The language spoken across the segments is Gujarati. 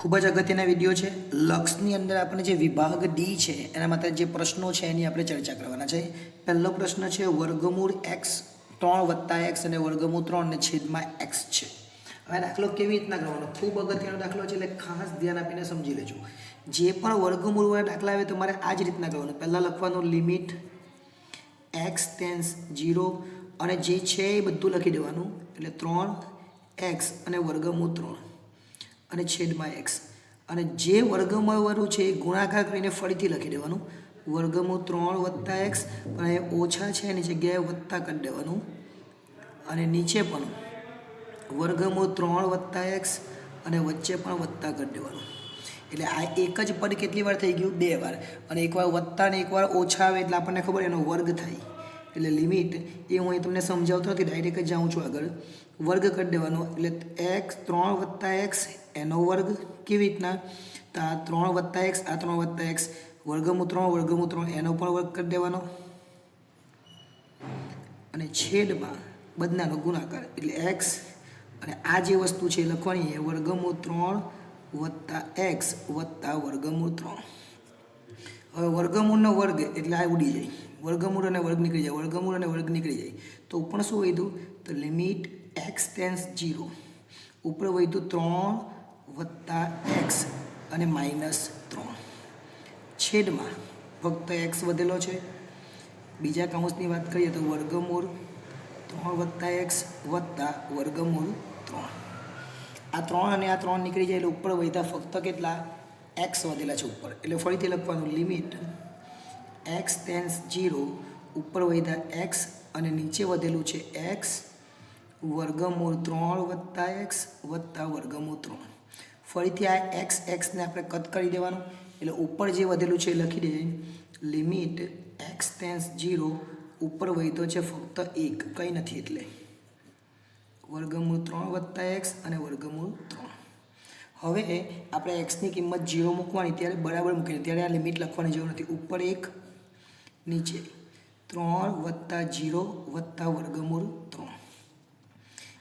ખૂબ જ અગત્યના વીડિયો છે. લક્ષની અંદર આપણે જે વિભાગ ડી છે, એના માટે જે પ્રશ્નો છે એની આપણે ચર્ચા કરવાના છે. પહેલો પ્રશ્ન છે, વર્ગમૂળ એક્સ ત્રણ વત્તા એક્સ અને વર્ગમૂળ ત્રણ ને છેદમાં એક્સ છે. હવે દાખલો કેવી રીતના કરવાનો? ખૂબ અગત્યનો દાખલો છે, એટલે ખાસ ધ્યાન આપીને સમજી લેજો. જે પણ વર્ગમૂળ વાળા દાખલા આવે, તમારે આ જ રીતના કરવાનું. પહેલાં લખવાનું લિમિટ એક્સ ટેન્સ જીરો અને જે છે એ બધું લખી દેવાનું. એટલે ત્રણ એક્સ અને વર્ગમૂળ ત્રણ. અને છેદમાં એક્સ અને જે વર્ગમૂળવાળું છે એ ગુણાકાર કરીને ફરીથી લખી દેવાનું. વર્ગમૂળ ત્રણ વત્તા એક્સ પણ એ ઓછા છે એની જગ્યાએ વત્તા કરી દેવાનું. અને નીચે પણ વર્ગમૂળ ત્રણ વત્તા એક્સ અને વચ્ચે પણ વત્તા કરી દેવાનું. એટલે આ એક જ પદ કેટલી વાર થઈ ગયું? બે વાર. અને એકવાર વત્તા ને એકવાર ઓછા આવે એટલે આપણને ખબર એનો વર્ગ થાય. એટલે લિમિટ એ હું અહીં તમને સમજાવતો નથી ડાયરેક્ટ જ જાઉં છું આગળ. વર્ગ કરી દેવાનો. એટલે એક્સ ત્રણ વત્તા એક્સ એનો વર્ગ કેવી રીતના? તો આ ત્રણ વત્તા એક્સ આ ત્રણ વત્તા એક્સ વર્ગમૂળ ત્રણ, વર્ગમૂળ એનો પણ વર્ગ કરી દેવાનો. અને છેદમાં બધાનો ગુણાકાર. એટલે એક્સ અને આ જે વસ્તુ છે લખવાની એ વર્ગમૂળ ત્રણ વત્તા એક્સ વત્તા વર્ગમૂળ ત્રણ. હવે વર્ગમૂળનો વર્ગ એટલે આ ઉડી જાય. વર્ગમૂળ અને વર્ગ નીકળી જાય, વર્ગમૂળ અને વર્ગ નીકળી જાય. તો ઉપર શું વધ્યું? તો લિમિટ એક્સ ટેન્સ જીરો ઉપર વધ્યું ત્રણ વત્તા એક્સ અને માઇનસ ત્રણ. છેદમાં ફક્ત એક્સ વધેલો છે. બીજા કાઉન્સની વાત કરીએ તો વર્ગમૂળ ત્રણ વત્તા એક્સ વત્તા વર્ગમૂળ ત્રણ. આ ત્રણ અને આ ત્રણ નીકળી જાય એટલે ઉપર વધતા ફક્ત કેટલા? એક્સ વધેલા છે ઉપર. એટલે ફરીથી લખવાનું લિમિટ એક્સ ટેન્સ જીરો ઉપર વધ્યા એક્સ અને નીચે વધેલું છે એક્સ વર્ગમૂળ ત્રણ વત્તા એક્સ વત્તા વર્ગમૂળ ત્રણ. ફરીથી આ એક્સ એક્સને આપણે કટ કરી દેવાનું. એટલે ઉપર જે વધેલું છે લખી દઈએ લિમિટ એક્સ ટેન્સ જીરો ઉપર વધ્યો છે ફક્ત એક. કંઈ નથી એટલે. વર્ગમૂળ ત્રણ વત્તા એક્સ અને વર્ગમૂળ ત્રણ. હવે આપણે એક્સની કિંમત જીરો મૂકવાની, ત્યારે બરાબર મૂકીને ત્યારે આ લિમિટ લખવાની જરૂર નથી. ઉપર એક નીચે. ત્રણ વત્તા જીરો વત્તા વર્ગમૂળ ત્રણ.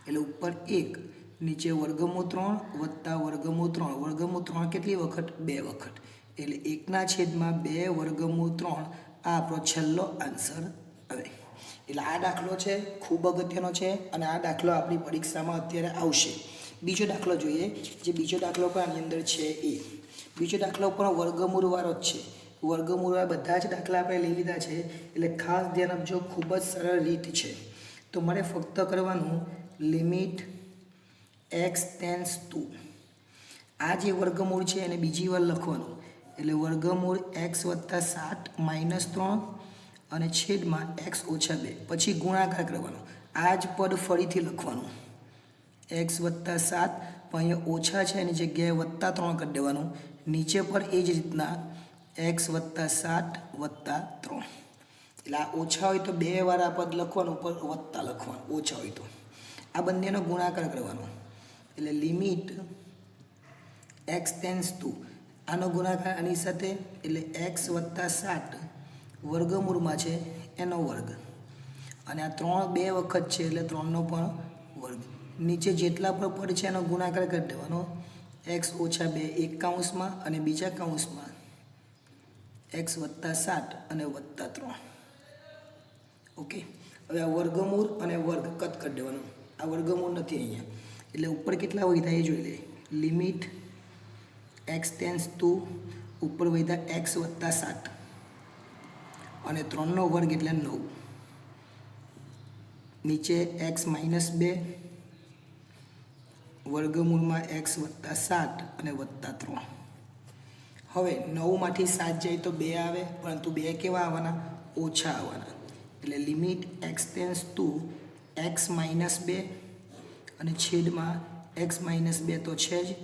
એટલે ઉપર એક, નીચે વર્ગમૂળ ત્રણ, વત્તા વર્ગમૂળ ત્રણ. વર્ગમૂળ ત્રણ કેટલી વખત? બે વખત. એટલે એકના છેદમાં બે વર્ગમૂળ ત્રણ આ આપણો છેલ્લો આન્સર આવે. એટલે આ દાખલો છે, ખૂબ અગત્યનો છે અને આ દાખલો આપણી પરીક્ષામાં અત્યારે આવશે. બીજો દાખલો જોઈએ, જે બીજો દાખલો પણ આની અંદર છે એ. બીજો દાખલો પણ વર્ગમૂળવાળો જ છે. વર્ગમૂળવાળા બધા જ દાખલા આપણે લઈ લીધા છે. એટલે ખાસ ધ્યાન આપજો, ખૂબ જ સરળ રીત છે. તો મારે ફક્ત કરવાનું લિમિટ એક્સ ટેન્સ ટુ આ જે વર્ગમૂળ છે એને બીજી વાર લખવાનું. એટલે વર્ગમૂળ એક્સ વત્તા સાત માઇનસ ત્રણ અને છેદમાં એક્સ ઓછા બે. પછી ગુણાકાર કરવાનો. આ જ પદ ફરીથી લખવાનું. એક્સ વત્તા સાત, પણ અહીંયા ઓછા છે એની જગ્યાએ વત્તા ત્રણ કરી દેવાનું. નીચે પર એ જ રીતના એક્સ વત્તા સાત વત્તા ત્રણ. એટલે આ ઓછા હોય તો બે વાર આ પદ લખવાનું, ઉપર વત્તા લખવાનું, ઓછા હોય તો. આ બંનેનો ગુણાકાર કરવાનો. એટલે લિમિટ એક્સ ટેન્સ ટુ આનો ગુણાકાર આની સાથે, એટલે એક્સ વત્તા સાત વર્ગમૂળમાં છે એનો વર્ગ. અને આ ત્રણ બે વખત છે, એટલે ત્રણનો પણ વર્ગ. નીચે જેટલા પણ પદ છે એનો ગુણાકાર કરી દેવાનો. એક્સ ઓછા બે એક કાઉન્સમાં અને બીજા કાઉન્સમાં એક્સ વત્તા સાત અને વત્તા ત્રણ. ઓકે હવે આ વર્ગમૂળ અને વર્ગ કદ કરી દેવાનું. આ વર્ગમૂળ નથી અહીંયા. એટલે ઉપર કેટલા વધ્યા એ જોઈ લે લિમિટ એક્સ ટેન્સ ટુ ઉપર વધ્યા એક્સ વત્તા સાત. અને ત્રણનો વર્ગ એટલે નવ. નીચે એક્સ માઇનસ બે, વર્ગમૂળમાં એક્સ વત્તા સાત અને વત્તા ત્રણ. હવે નવમાંથી સાત જાય તો બે આવે, પરંતુ બે કેવા આવવાના? ઓછા આવવાના. એટલે limit x tends to x minus બે અને છેદમાં એક્સ માઇનસ બે તો છે જ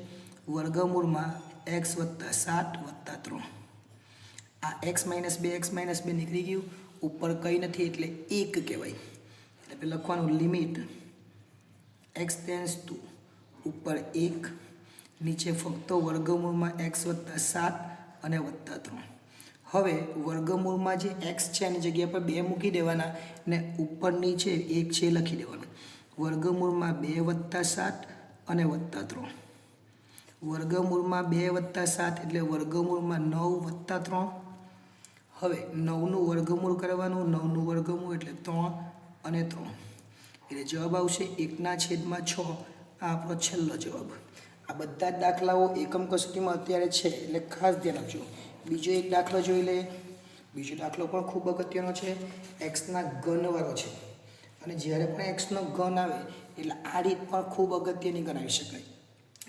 વર્ગમૂળમાં એક્સ વત્તા સાત વત્તા ત્રણ. આ એક્સ માઇનસ બે, એક્સ માઇનસ બે નીકળી ગયું. ઉપર કંઈ નથી એટલે એક કહેવાય. એટલે લખવાનું લિમિટ એક્સ ટેન્સ ટુ ઉપર એક નીચે ફક્ત વર્ગમૂળમાં એક્સ વત્તા સાત અને વત્તા ત્રણ. હવે વર્ગમૂળમાં જે એક્સ છે એની જગ્યા પર બે મૂકી દેવાના ને ઉપરની છે એક છે લખી દેવાનું. વર્ગમૂળમાં બે વત્તા સાત અને વત્તા ત્રણ. વર્ગમૂળમાં બે વત્તા સાત એટલે વર્ગમૂળમાં નવ વત્તા ત્રણ. હવે નવનું વર્ગમૂળ કરવાનું, નવનું વર્ગમૂળ એટલે ત્રણ અને ત્રણ. એટલે જવાબ આવશે એકના છેદમાં છ. આ આપણો છેલ્લો જવાબ. આ બધા જ દાખલાઓ એકમ કસોટીમાં અત્યારે છે, એટલે ખાસ ધ્યાન આપજો. બીજો એક દાખલો જોઈ લે બીજો દાખલો પણ ખૂબ અગત્યનો છે એક્સના ઘનવાળો છે. અને જ્યારે પણ એક્સનો ઘન આવે, એટલે આ રીત પણ ખૂબ અગત્યની ગણાવી શકાય.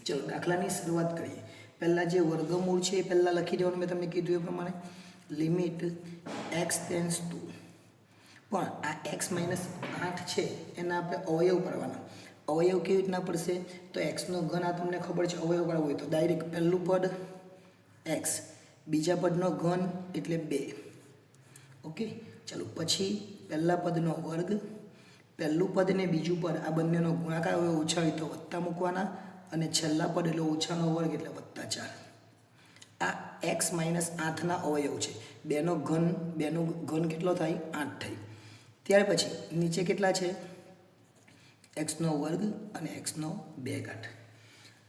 ચલો, દાખલાની શરૂઆત કરીએ. પહેલાં જે વર્ગમૂળ છે, એ પહેલાં લખી દેવાનું મેં તમને કીધું એ પ્રમાણે. લિમિટ એક્સ ટેન્સ ટુ પણ આ એક્સ માઇનસ આઠ છે, એના આપણે અવયવ પાડવાના. અવયવ કેવી રીતના પડશે? તો એક્સનો ઘન આ તમને ખબર છે અવયવ પાડવો હોય તો ડાયરેક્ટ પહેલું પદ એક્સ બીજા પદનો ઘન એટલે બે. ઓકે ચાલો, પછી પહેલા પદનો વર્ગ. પહેલું પદ ને બીજું પદ આ બંનેનો ગુણાકાર હવે ઓછા હોય તો વત્તા મૂકવાના. અને છેલ્લા પદ એટલે ઓછાનો વર્ગ એટલે વત્તા ચાર. આ એક્સ માઇનસ આઠના અવયવ છે. બેનો ઘન બેનો ઘન કેટલો થાય? આઠ થાય. ત્યાર પછી નીચે કેટલા છે? એક્સનો વર્ગ અને એક્સનો બે ઘાત.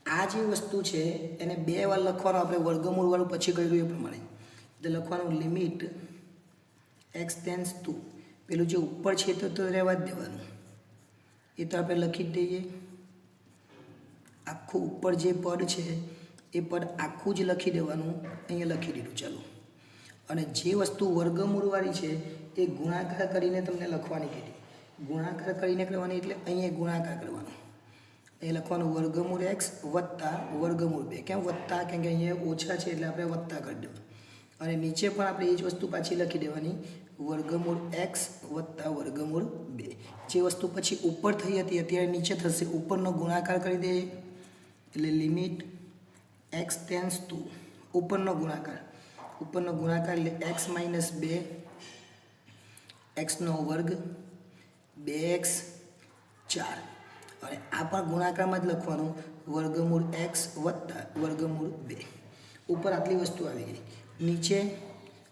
આ જે વસ્તુ છે, એને બે વાર લખવાનું આપણે વર્ગમૂળવાળું પછી કર્યું એ પ્રમાણે. એટલે લખવાનું લિમિટ એક્સ ટેન્સ ટુ. પેલું જે ઉપર છે તો તો રહેવા જ દેવાનું. એ તો આપણે લખી જ દઈએ. આખું ઉપર જે પદ છે, એ પદ આખું જ લખી દેવાનું. અહીંયા લખી દીધું, ચાલો. અને જે વસ્તુ વર્ગમૂળવાળી છે, એ ગુણાકાર કરીને તમને લખવાની કીધી. ગુણાકાર કરીને કરવાની એટલે અહીંયા ગુણાકાર કરવાનો. એ લખવાનું વર્ગમૂળ એક્સ વત્તા વર્ગમૂળ બે. કેમ વત્તા? કેમ કે અહીંયા ઓછા છે એટલે આપણે વત્તા કરી દેવાનું. અને નીચે પણ આપણે એ જ વસ્તુ પાછી લખી દેવાની. વર્ગમૂળ એક્સ વત્તા વર્ગમૂળ બે. જે વસ્તુ પછી ઉપર થઈ હતી અત્યારે નીચે થશે. ઉપરનો ગુણાકાર કરી દઈએ. એટલે લિમિટ એક્સ ટેન્સ ટુ ઉપરનો ગુણાકાર. ઉપરનો ગુણાકાર એટલે એક્સ માઇનસ બે. એક્સનો વર્ગ બે એક્સ ચાર. અને આ પણ ગુણાકારમાં જ લખવાનું. વર્ગમૂળ એક્સ વત્તા વર્ગમૂળ બે. ઉપર આટલી વસ્તુ આવી ગઈ. નીચે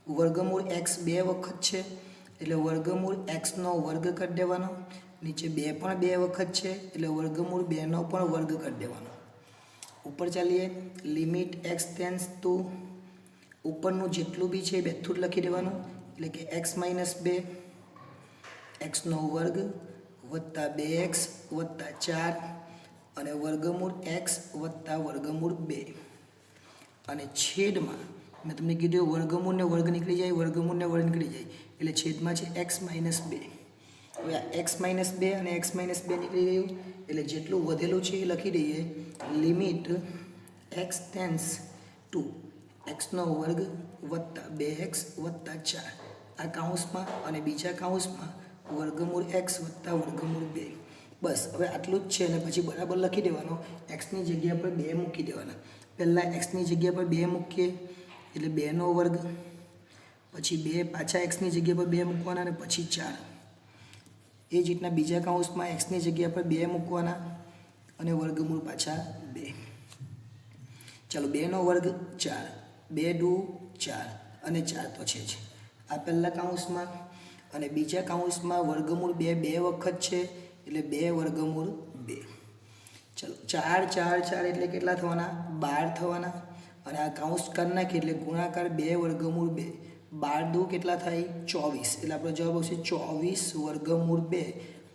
વર્ગમૂળ એક્સ બે વખત છે, એટલે વર્ગમૂળ એક્સનો વર્ગ કરી દેવાનો. નીચે બે પણ બે વખત છે, એટલે વર્ગમૂળ બેનો પણ વર્ગ કરી દેવાનો. ઉપર ચાલીએ. લિમિટ એક્સ ટેન્સ ટુ ઉપરનું જેટલું બી છે બેઠું જ લખી દેવાનું. એટલે કે એક્સ માઇનસ બે એક્સનો વર્ગ વત્તા બે એક્સ વત્તા ચાર અને વર્ગમૂળ એક્સ વત્તા વર્ગમૂળ બે. અને છેદમાં, મેં તમને કીધું વર્ગમૂળ ને વર્ગ નીકળી જાય વર્ગમૂળ ને વર્ગ નીકળી જાય, એટલે છેદમાં છે એક્સ માઇનસ બે. હવે આ એક્સ માઇનસ બે અને એક્સ માઇનસ બે નીકળી ગયું, એટલે જેટલું વધેલું છે એ લખી દઈએ, લિમિટ એક્સ ટેન્સ ટુ. એક્સનો વર્ગ વત્તા બે એક્સ વત્તા ચાર. આ કાઉન્સમાં અને બીજા કાઉન્સમાં વર્ગમૂળ એક્સ વત્તા વર્ગમૂળ બે. બસ, હવે આટલું જ છે અને પછી બરાબર લખી દેવાનો. એક્સની જગ્યા પર બે મૂકી દેવાના. પહેલાં એક્સની જગ્યા પર બે મૂકીએ, એટલે બેનો વર્ગ. પછી બે, પાછા એક્સની જગ્યા પર બે મૂકવાના અને પછી ચાર. એ જ રીતના બીજા કાઉન્સમાં એક્સની જગ્યા પર બે મૂકવાના અને વર્ગમૂળ પાછા બે. ચાલો બેનો વર્ગ ચાર. બે દુ ચાર અને ચાર તો છે જ. આ પહેલા કાઉન્સમાં અને બીજા કાઉન્સમાં વર્ગમૂળ બે બે વખત છે, એટલે બે વર્ગમૂળ બે. ચલો, ચાર ચાર ચાર એટલે કેટલા થવાના? બાર થવાના. અને આ કાઉન્સ કરી નાખીએ એટલે ગુણાકાર બે, વર્ગમૂળ બે. બાર દુ કેટલા થાય? ચોવીસ. એટલે આપણો જવાબ આવશે ચોવીસ વર્ગમૂળ બે.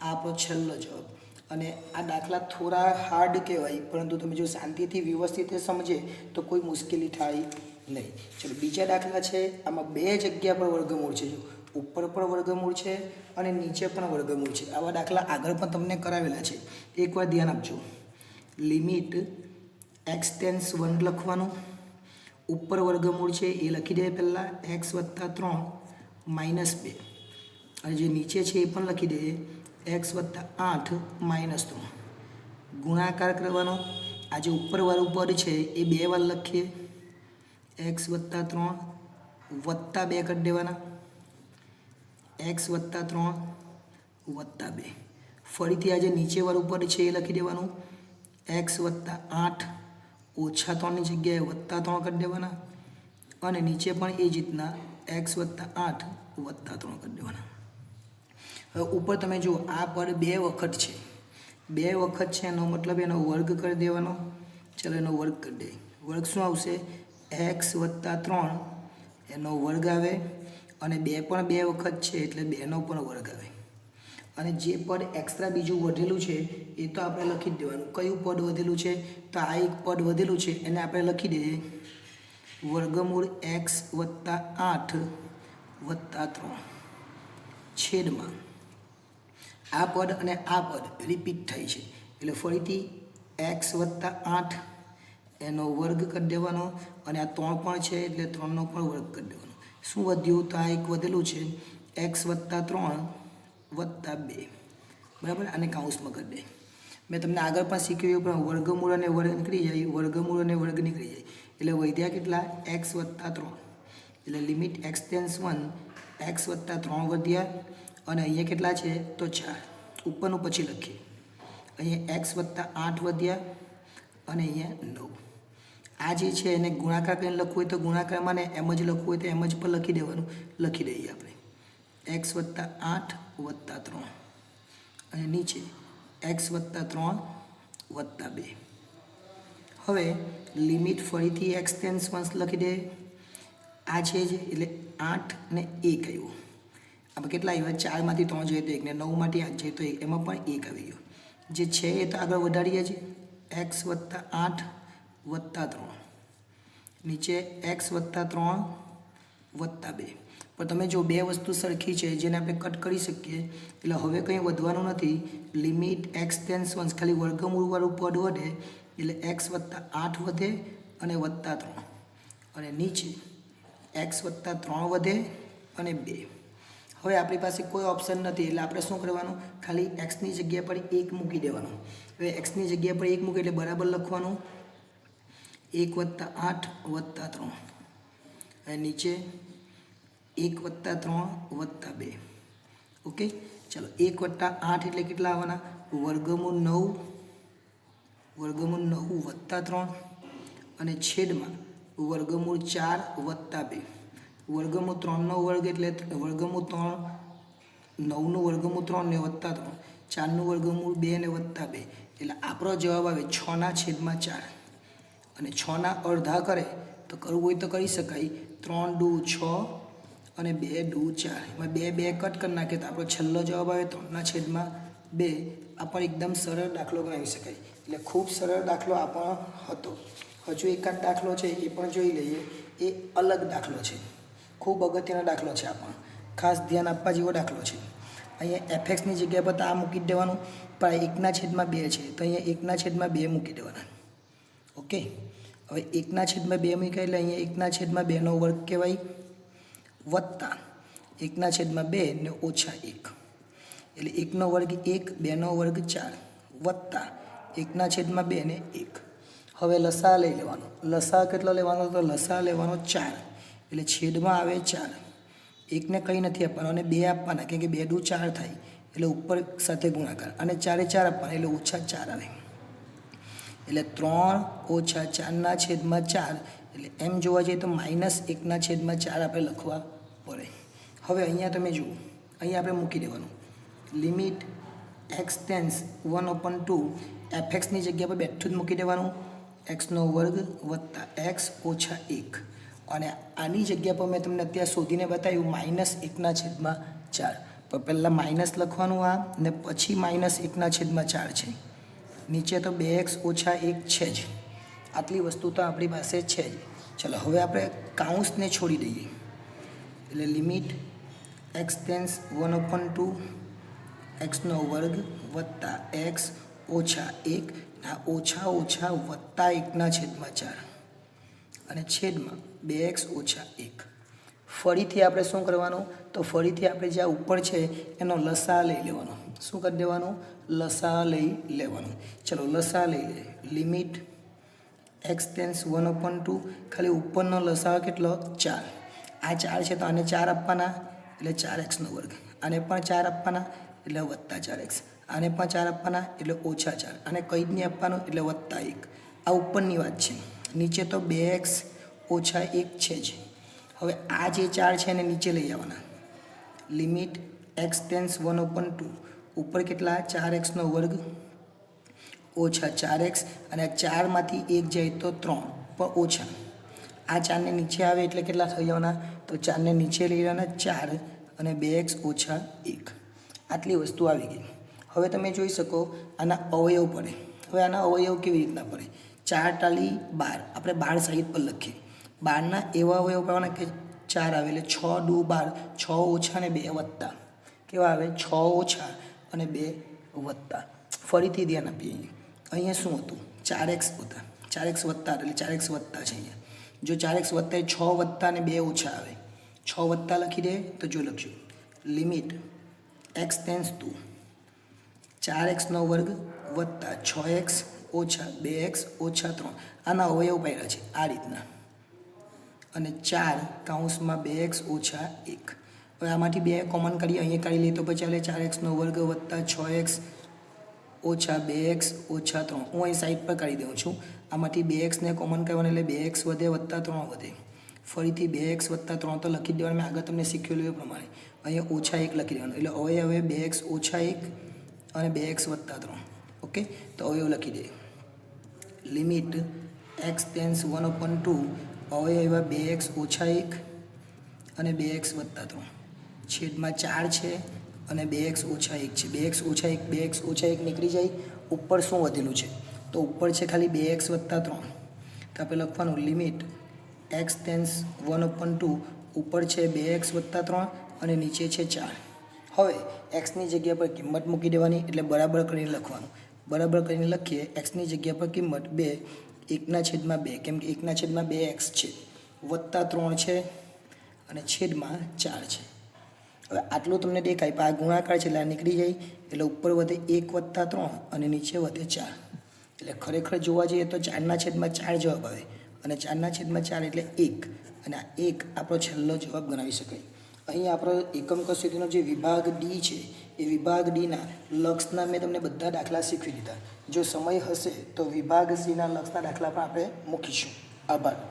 આ આપણો છેલ્લો જવાબ. અને આ દાખલા થોડા હાર્ડ કહેવાય, પરંતુ તમે જો શાંતિથી વ્યવસ્થિત સમજે, તો કોઈ મુશ્કેલી થાય નહીં. ચલો, બીજા દાખલા છે, આમાં બે જગ્યા પર વર્ગમૂળ છે. જો ઉપર પણ વર્ગમૂળ છે અને નીચે પણ વર્ગમૂળ છે. આવા દાખલા આગળ પણ તમને કરાવેલા છે. એકવાર ધ્યાન આપજો. લિમિટ એક્સ ટેન્સ વન લખવાનું. ઉપર વર્ગમૂળ છે એ લખી દે પહેલાં. એક્સ વત્તા ત્રણ માઇનસ બે. અને જે નીચે છે એ પણ લખી દઈએ એક્સ વત્તા આઠ માઇનસ ત્રણ. ગુણાકાર કરવાનો. આ જે ઉપરવાળું પદ છે એ બે વાર લખીએ. એક્સ વત્તા ત્રણ વત્તા બે કરી દેવાના. એક્સ વત્તા ત્રણ વત્તા બે. ફરીથી આ જે નીચેવાળું ઉપર છે એ લખી દેવાનું. એક્સ વત્તા આઠ ઓછા ત્રણની જગ્યાએ વત્તા ત્રણ કરી દેવાના. અને નીચે પણ એ જ રીતના એક્સ વત્તા આઠ વત્તા ત્રણ કરી દેવાના. હવે ઉપર તમે જુઓ, આ પદ બે વખત છે. બે વખત છે એનો મતલબ એનો વર્ગ કરી દેવાનો. ચાલો એનો વર્ગ કરી દે વર્ગ શું આવશે? એક્સ વત્તા ત્રણ એનો વર્ગ આવે અને બે પણ બે વખત છે એટલે બેનો પણ વર્ગ આવે. અને જે પદ એક્સ્ટ્રા બીજું વધેલું છે, એ તો આપણે લખી જ દેવાનું. કયું પદ વધેલું છે? તો આ એક પદ વધેલું છે, એને આપણે લખી દઈએ. વર્ગમૂળ એક્સ વત્તા આઠ વત્તા ત્રણ. છેદમાં. આ પદ અને આ પદ રિપીટ થાય છે. એટલે ફરીથી એક્સ વત્તા આઠ એનો વર્ગ કરી દેવાનો. અને આ ત્રણ પણ છે, એટલે ત્રણનો પણ વર્ગ કરી દેવાનો. શું વધ્યું? તો આ એક વધેલું છે. એક્સ વત્તા ત્રણ વત્તા બે. બરાબર? અને કાઉન્સમાં કરી દે મેં તમને આગળ પણ શીખ્યું પણ વર્ગમૂળ અને વર્ગ નીકળી જાય. વર્ગમૂળ અને વર્ગ નીકળી જાય. એટલે વધ્યા કેટલા? એક્સ વત્તા ત્રણ. એટલે લિમિટ એક્સટેન્સ વન, એક્સ વત્તા ત્રણ વધ્યા. અને અહીંયા કેટલા છે? તો ચાર. ઉપરનું પછી લખીએ. અહીંયા એક્સ વત્તા આઠ વધ્યા. અને અહીંયા નવ. આ જે છે એને ગુણાકાર કરીને લખવું હોય તો ગુણાકારમાં ને એમ જ લખવું હોય તો એમ જ પણ લખી દેવાનું. લખી દઈએ આપણે. એક્સ વત્તા આઠ વત્તા ત્રણ. અને નીચે એક્સ વત્તા ત્રણ વત્તા બે. હવે લિમિટ ફરીથી એક્સટેન્સ વંશ લખી દે. આ છે જ એટલે આઠ ને એક આવ્યું. આપણે કેટલા આવ્યા? ચારમાંથી ત્રણ જોઈએ તો એક ને નવમાંથી આઠ જોઈએ તો એક. એમાં પણ એક આવી ગયો. જે છે એ તો આગળ વધારીએ છીએ એક્સ વત્તા આઠ વત્તા ત્રણ. નીચે એક્સ વત્તા ત્રણ, વત્તા બે. પણ તમે જો બે વસ્તુ સરખી છે, જેને આપણે કટ કરી શકીએ, એટલે હવે કંઈ વધવાનું નથી. લિમિટ એક્સ ટેન્સ વન્સ ખાલી વર્ગમૂળવાળું પદ વધે, એટલે એક્સ વત્તા આઠ વધે અને વત્તા ત્રણ. અને નીચે એક્સ વત્તા ત્રણ વધે અને બે. હવે આપણી પાસે કોઈ ઓપ્શન નથી, એટલે આપણે શું કરવાનું? ખાલી એક્સની જગ્યા પર એક મૂકી દેવાનું. હવે એક્સની જગ્યા પર એક મૂકી એટલે બરાબર લખવાનું. એક વત્તા આઠ વત્તા ત્રણ અને નીચે એક વત્તા ત્રણ વત્તા બે ઓકે ચાલો એક વત્તા આઠ એટલે કેટલા આવવાના વર્ગમૂળ નવ વર્ગમૂળ નવ વત્તા ત્રણ અને છેદમાં વર્ગમૂળ ચાર વત્તા બે વર્ગમૂળ ત્રણનો વર્ગ એટલે વર્ગમૂળ ત્રણ નવનું વર્ગમૂળ ત્રણ ને વત્તા ત્રણ ચારનું વર્ગમૂળ બે ને વત્તા બે એટલે આપણો જવાબ આવે છના છેદમાં ચાર અને છના અડધા કરે, તો કરવું હોય તો કરી શકાય. ત્રણ ડૂ છ અને બે ડૂ ચાર. એમાં બે બે કટ કરી નાખીએ તો આપણો છેલ્લો જવાબ આવે ત્રણના છેદમાં બે. આ એકદમ સરળ દાખલો ગણાવી શકાય. એટલે ખૂબ સરળ દાખલો આ પણ હતો. હજુ એકાદ દાખલો છે, એ પણ જોઈ લઈએ. એ અલગ દાખલો છે. ખૂબ અગત્યનો દાખલો છે આ પણ. ખાસ ધ્યાન આપવા જેવો દાખલો છે. અહીંયા એફએક્સની જગ્યા પર તો આ મૂકી દેવાનું. પણ એકના છેદમાં બે છે. તો અહીંયા એકના છેદમાં બે મૂકી દેવાના. ઓકે? હવે એકના છેદમાં બે મૂક્યા એટલે અહીંયા એકના છેદમાં બેનો વર્ગ કહેવાય. વત્તા એકના છેદમાં બે ને ઓછા એક. એટલે એકનો વર્ગ એક, બેનો વર્ગ ચાર. વત્તા એકના છેદમાં બે ને એક. હવે લસા લઈ લેવાનો. લસા કેટલો લેવાનો તો લસા લેવાનો ચાર. એટલે છેદમાં આવે ચાર. એકને કંઈ નથી આપવાનો અને બે આપવાના, કેમ કે બે દુ ચાર થાય. એટલે ઉપર સાથે ગુણાકાર. અને ચારે ચાર આપવાના, એટલે ઓછા ચાર આવે. એટલે ત્રણ ઓછા ચારના છેદમાં ચાર, એટલે એમ જોવા જઈએ તો માઇનસ એકના છેદમાં ચાર આપણે લખવા પડે. હવે અહીંયા તમે જુઓ, અહીંયા આપણે મૂકી દેવાનું. Limit x tends one upon two f એક્સની જગ્યા પર બેઠું જ મૂકી દેવાનું. એક્સનો વર્ગ વત્તા એક્સ ઓછા એક. અને આની જગ્યા પર મેં તમને અત્યારે શોધીને બતાવ્યું, માઇનસ એકના છેદમાં ચાર. પણ પહેલાં માઇનસ લખવાનું આ, ને પછી માઇનસ એકના છેદમાં ચાર છે. નીચે તો બે એક્સ ઓછા એક છે જ. આટલી વસ્તુ તો આપણી પાસે છે જ. ચલો, હવે આપણે કાઉન્સને છોડી દઈએ. એટલે limit x tends one upon two એક્સનો વર્ગ વત્તા એક્સ ઓછા એક, આ ઓછા ઓછા વત્તા એકના છેદમાં ચાર. અને છેદમાં બે એક્સ ઓછા એક. ફરીથી આપણે શું કરવાનું? તો ફરીથી આપણે જ્યાં ઉપર છે, એનો લસા લઈ લેવાનો. શું કરી દેવાનું? લસા લઈ લેવાનું. ચલો, લસા લઈ લે limit x tends one upon two ખાલી ઉપરનો લસા કેટલો? ચાર. આ ચાર છે તો આને ચાર આપવાના? એટલે ચાર એક્સનો વર્ગ. આને પણ ચાર આપવાના? એટલે વત્તા ચાર એક્સ આને પણ ચાર આપવાના? એટલે ઓછા ચાર. અને કંઈ આપવાનું? એટલે વત્તા એક. આ ઉપરની વાત છે. નીચે તો બે એક્સ ઓછા એક છે જ. હવે આ જે ચાર છે એને નીચે લઈ આવવાના. Limit x tends one upon two ઉપર કેટલા? ચાર એક્સનો વર્ગ ઓછા ચાર એક્સ અને ચારમાંથી એક જાય તો ત્રણ, પણ ઓછા. આ ચારને નીચે આવે એટલે કેટલા થઈ જવાના? તો ચારને નીચે લઈ જવાના ચાર અને બે એક્સ ઓછા એક. આટલી વસ્તુ આવી ગઈ. હવે તમે જોઈ શકો આના અવયવ પડે. હવે આના અવયવ કેવી રીતના પડે? ચાર ટાલી બાર. આપણે બાર સાઈડ પર લખીએ. બારના એવા અવયવ પડવાના કે ચાર આવે. એટલે છ દુ બાર. છ ઓછા ને બે વત્તા. કેવા આવે? છ ઓછા. અને બે વત્તા. ફરીથી ધ્યાન આપીએ અહીંયા. અહીંયા શું હતું? ચાર એક્સ વત્તા ચાર એક્સ વત્તા એટલે ચાર એક્સ વત્તા છે અહીંયા. જો ચાર એક્સ વત્તા છ વત્તા અને બે ઓછા આવે. છ વત્તા લખી દે તો જો લખશું લિમિટ એક્સ ટેન્સ ટુ ચાર એક્સનો વર્ગ વત્તા છ એક્સ ઓછા બે એક્સ ઓછા ત્રણ. આના અવયવ પાડ્યા છે આ રીતના. અને ચાર કાઉન્સમાં બે એક્સ ઓછા એક. હવે આમાંથી બે કોમન કરી અહીંયા કાઢી લઈએ તો પછી ચાલે ચાર એક્સનો વર્ગ વત્તા છ એક્સ ઓછા બે એક્સ ઓછા ત્રણ. હું અહીં સાઈડ પર કાઢી દઉં છું. આમાંથી બે એક્સને કોમન કરવાનું એટલે બે એક્સ વધે વત્તા ત્રણ વધે. ફરીથી બે એક્સ વત્તા ત્રણ તો લખી દેવાનું. મેં આગળ તમને શીખવેલું એ પ્રમાણે. અહીંયા ઓછા એક લખી દેવાનું. એટલે હવે હવે બે એક્સ ઓછા એક અને બે એક્સ વત્તા ત્રણ. ઓકે? તો હવે એવું લખી દે. Limit x tends one upon two હવે એવા બે એક્સ ઓછા એક અને બે એક્સ વત્તા ત્રણ. છેદમાં ચાર છે અને બે એક્સ ઓછા એક છે. બે એક્સ ઓછા એક, બે એક્સ ઓછા એક નીકળી જાય. ઉપર શું વધેલું છે? તો ઉપર છે ખાલી બે એક્સ વત્તા ત્રણ. તો આપણે લખવાનું limit x tends one upon two ઉપર છે બે એક્સ વત્તા ત્રણ અને નીચે છે ચાર. હવે એક્સની જગ્યા પર કિંમત મૂકી દેવાની એટલે બરાબર કરીને લખવાનું. બરાબર કરીને લખીએ એક્સની જગ્યા પર કિંમત બે, એકના છેદમાં બે. કેમ કે એકના છેદમાં બે એક્સ છે. વત્તા ત્રણ છે અને છેદમાં ચાર છે. હવે આટલું તમને દેખાય, પણ આ ગુણાકાર છે એટલે આ નીકળી જાય, એટલે ઉપર વધે એક વત્તા ત્રણ અને નીચે વધે ચાર. એટલે ખરેખર જોવા જઈએ તો ચારના છેદમાં ચાર જવાબ આવે અને ચારના છેદમાં ચાર એટલે એક. અને આ એક આપણો છેલ્લો જવાબ ગણાવી શકાય. અહીં આપણો એકમ કસોટીનો જે વિભાગ ડી છે, એ વિભાગ ડીના લક્ષના મેં તમને બધા દાખલા શીખવી દીધા. જો સમય હશે તો વિભાગ સીના લક્ષના દાખલા પણ આપણે મૂકીશું. આભાર.